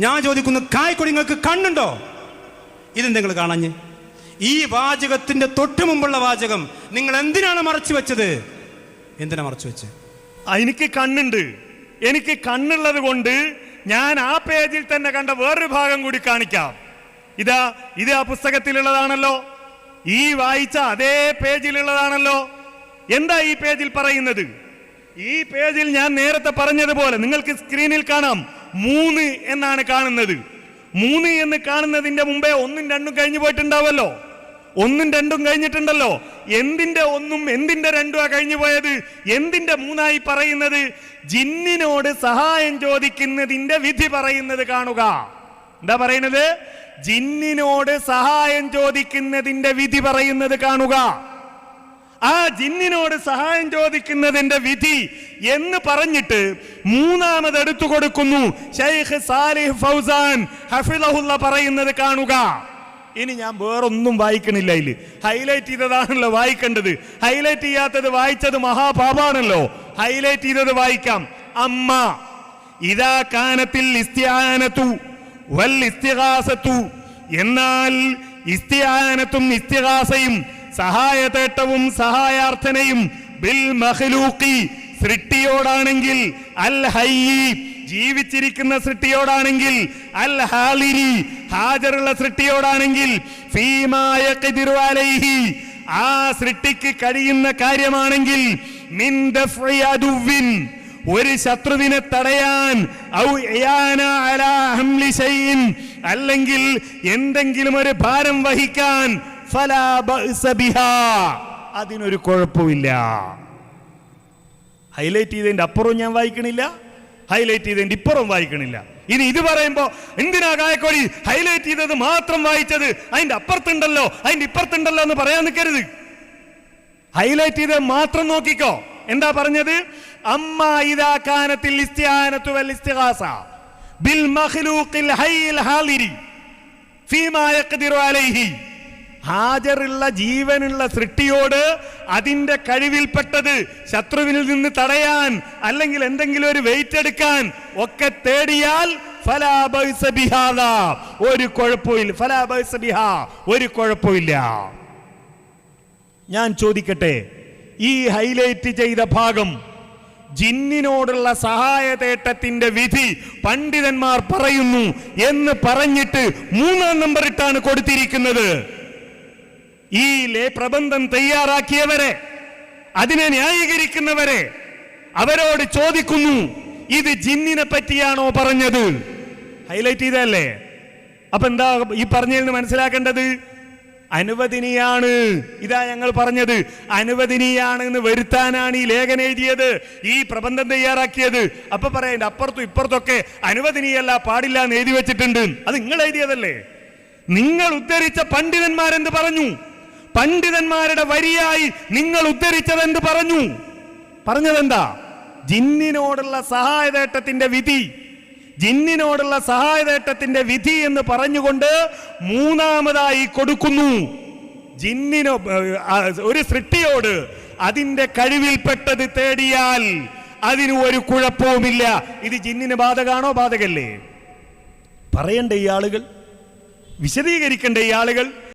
ഞാൻ ചോദിക്കുന്നു കായ്ക്കൊടിങ്ങൾക്ക് കണ്ണുണ്ടോ? ഇത് നിങ്ങൾ കാണഞ്ഞ്. ഈ വാചകത്തിന്റെ തൊട്ടു മുമ്പുള്ള വാചകം നിങ്ങൾ എന്തിനാണ് മറച്ചു വെച്ചത്? എന്തിനാ മറച്ചു വെച്ചത് എനിക്ക് കണ്ണുണ്ട്. എനിക്ക് കണ്ണുള്ളത് കൊണ്ട് ഞാൻ ആ പേജിൽ തന്നെ കണ്ട വേറൊരു ഭാഗം കൂടി കാണിക്കാം. ഇതാ ഇത് ആ പുസ്തകത്തിലുള്ളതാണല്ലോ. ഈ വായിച്ച അതേ പേജിലുള്ളതാണല്ലോ. എന്താ ഈ പേജിൽ പറയുന്നത്? ഈ പേജിൽ ഞാൻ നേരത്തെ പറഞ്ഞതുപോലെ നിങ്ങൾക്ക് സ്ക്രീനിൽ കാണാം. മൂന്ന് എന്നാണ് കാണുന്നത്. മൂന്ന് എന്ന് കാണുന്നതിന്റെ മുമ്പേ ഒന്നും രണ്ടും കഴിഞ്ഞു പോയിട്ടുണ്ടാവല്ലോ. ഒന്നും രണ്ടും കഴിഞ്ഞിട്ടുണ്ടല്ലോ. എന്തിന്റെ ഒന്നും എന്തിന്റെ രണ്ടുമാ കഴിഞ്ഞു പോയത്? എന്തിന്റെ മൂന്നായി പറയുന്നത്? ജിന്നിനോട് സഹായം ചോദിക്കുന്നതിന്റെ വിധി പറയുന്നത് കാണുക. എന്താ പറയുന്നത്? ജിന്നിനോട് സഹായം ചോദിക്കുന്നതിന്റെ വിധി പറയുന്നത് കാണുക. ആ ജിന്നിനോട് സഹായം ചോദിക്കുന്നതിന്റെ വിധി എന്ന് പറഞ്ഞിട്ട് മൂന്നാമത് എടുത്തു കൊടുക്കുന്നു. ഷെയ്ഖ് സാലിഹ് ഫൗസാൻ പറയുന്നത് കാണുക. ഇനി ഞാൻ വേറൊന്നും വായിക്കണില്ല ഇതിൽ ഹൈലൈറ്റ് ചെയ്തതാണല്ലോ വായിക്കേണ്ടത്. ഹൈലൈറ്റ് ചെയ്യാത്തത് വായിച്ചത് മഹാപാപാണല്ലോ. ഹൈലൈറ്റ് ചെയ്തത് വായിക്കാം. അമ്മ ഇതാ കാനത്തിൽ വൽ എന്നാൽ ഇസ്തിയാനത്തും ഇസ്തിഹാസയും സഹായതേട്ടവും സഹായാർത്ഥനയും ബിൽ മഹ്ലൂക്കി സൃഷ്ടിയോടാണെങ്കിൽ അൽ ഹയ്യി ജീവിച്ചിരിക്കുന്ന സൃഷ്ടിയോടാണെങ്കിൽ അൽ ഹാലിരി ഹാജറുള്ള സൃഷ്ടിയോടാണെങ്കിൽ ഫീമായ അലൈഹി ആ സൃഷ്ടിക്ക് കഴിയുന്ന കാര്യമാണെങ്കിൽ മിൻ ദഫ്ഇ അദുവിൻ ഒരു ശത്രുവിനെ തടയാൻ അല്ലെങ്കിൽ എന്തെങ്കിലും ഒരു ഭാരം വഹിക്കാൻ അതിനൊരു കുഴപ്പമില്ല. ഹൈലൈറ്റ് ചെയ്തതിന്റെ അപ്പുറവും ഞാൻ വായിക്കണില്ല ഹൈലൈറ്റ് ചെയ്തതിന്റെ ഇപ്പുറവും വായിക്കണില്ല. ഇനി ഇത് പറയുമ്പോ എന്തിനാ കായക്കോടി ഹൈലൈറ്റ് ചെയ്തത് മാത്രം വായിച്ചത്? അതിന്റെ അപ്പുറത്തുണ്ടല്ലോ അതിന്റെ ഇപ്പുറത്തുണ്ടല്ലോ എന്ന് പറയാൻ നിൽക്കരുത്. ഹൈലൈറ്റ് ചെയ്ത് മാത്രം നോക്കിക്കോ. എന്താ പറഞ്ഞത്? അമ്മ ഇതാക്കാനത്തിൽ ബിൽ മഖ്ലൂഖിൽ ഹൈൽ ഹാലിരി ഫീമാ യഖ്ദിറു അലൈഹി. ഹാജറുള്ള ജീവനുള്ള സൃഷ്ടിയോട് അതിന്റെ കഴിവിൽപ്പെട്ടത് ശത്രുവിൽ നിന്ന് തടയാൻ അല്ലെങ്കിൽ എന്തെങ്കിലും ഒരു വെയിറ്റ് എടുക്കാൻ ഒക്കെ തേടിയാൽ. ഒരു കുഴപ്പമില്ല. ഒരു കുഴപ്പമില്ല ഞാൻ ചോദിക്കട്ടെ ഈ ഹൈലൈറ്റ് ചെയ്ത ഭാഗം ജിന്നിനോടുള്ള സഹായതേട്ടത്തിന്റെ വിധി പണ്ഡിതന്മാർ പറയുന്നു എന്ന് പറഞ്ഞിട്ട് മൂന്നാം നമ്പർ ഇട്ടാണ് കൊടുത്തിരിക്കുന്നത് ഈ ലേ പ്രബന്ധം തയ്യാറാക്കിയവരെ അതിനെ ന്യായീകരിക്കുന്നവരെ അവരോട് ചോദിക്കുന്നു ഇത് ജിന്നിനെ പറ്റിയാണോ പറഞ്ഞത്? ഹൈലൈറ്റ് ചെയ്തല്ലേ അപ്പൊ എന്താ ഈ പറഞ്ഞതിൽ നിന്ന് മനസ്സിലാക്കേണ്ടത്? അനുവദനീയാണ്. ഇതാ ഞങ്ങൾ പറഞ്ഞത്. അനുവദനീയാണ് എന്ന് വരുത്താനാണ് ഈ ലേഖനം എഴുതിയത് ഈ പ്രബന്ധം തയ്യാറാക്കിയത്. അപ്പൊ പറയണ്ട അപ്പുറത്തും ഇപ്പുറത്തൊക്കെ അനുവദനീയല്ല പാടില്ല എന്ന് എഴുതി വെച്ചിട്ടുണ്ട്. അത് നിങ്ങൾ എഴുതിയതല്ലേ? നിങ്ങൾ ഉദ്ധരിച്ച പണ്ഡിതന്മാരെന്ത് പറഞ്ഞു? പണ്ഡിതന്മാരുടെ വരിയായി നിങ്ങൾ ഉദ്ധരിച്ചത് എന്ത് പറഞ്ഞു? പറഞ്ഞതെന്താ? ജിന്നിനോടുള്ള സഹായതേട്ടത്തിന്റെ വിധി. ജിന്നിനോടുള്ള സഹായതേട്ടത്തിന്റെ വിധി എന്ന് പറഞ്ഞുകൊണ്ട് മൂന്നാമതായി കൊടുക്കുന്നു. ജിന്നിനോ ഒരു സൃഷ്ടിയോട് അതിന്റെ കഴിവിൽപ്പെട്ടത് തേടിയാൽ അതിന് ഒരു കുഴപ്പവുമില്ല. ഇത് ജിന്നിന് ബാധകാണോ? ബാധകല്ലേ? പറയണ്ട ഈ ആളുകൾ വിശദീകരിക്കണ്ടേ ഈ ആളുകൾ